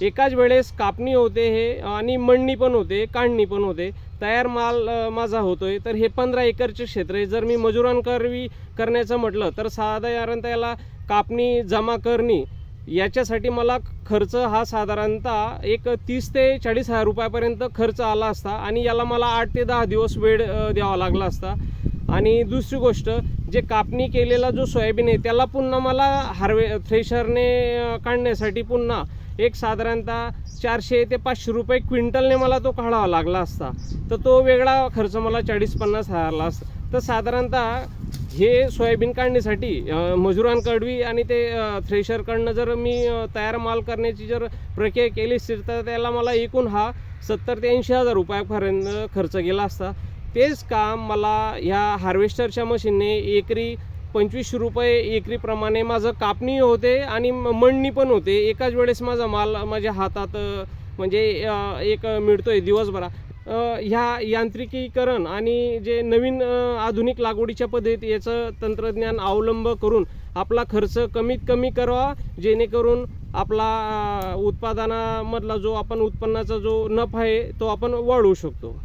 एकाच वेळेस कापणी होते हे आणि मळणी पण होते काढणी पण होते. तयार माल माझा होतोय तर हे पंधरा एकरचे क्षेत्र आहे. जर मी मजुरांकरवी करण्याचं म्हटलं तर साधारण त्याला कापणी जमा करणी याच्यासाठी मला खर्च हा साधारणतः एक तीस ते चाळीस हजार रुपयापर्यंत खर्च आला असता आणि याला मला आठ ते दहा दिवस वेळ द्यावा लागला असता. आणि दुसरी गोष्ट जे कापणी केलेला जो सोयाबीन आहे त्याला पुन्हा मला हार्वे थ्रेशरने काढण्यासाठी पुन्हा एक साधारणतः चारशे ते पाचशे रुपये क्विंटलने मला तो काढावा लागला असता. तर तो वेगळा खर्च मला चाळीस पन्नास हजारला असता तर साधारणतः हे सोयाबीन काढण्यासाठी मजुरांकडवी आणि ते थ्रेशरकडनं जर मी तयार माल करण्याची जर प्रक्रिया केली असती तर त्याला मला एकूण हा सत्तर ते ऐंशी हजार रुपयापर्यंत खर्च गेला असता. तेच काम मला ह्या हार्वेस्टरच्या मशीनने एकरी पंचवीसशे रुपये एकरीप्रमाणे माझं कापणी होते आणि म- मळणी पण होते. एकाच वेळेस माझा माल माझ्या हातात म्हणजे एक एक मिळतोय दिवसभरा. ह्या यांत्रिकीकरण आणि जे नवीन आधुनिक लागवडीच्या पद्धत याचं तंत्रज्ञान अवलंब करून आपला खर्च कमीत कमी करावा जेणेकरून आपला उत्पादनामधला जो आपण उत्पन्नाचा जो नफा आहे तो आपण वाढवू शकतो.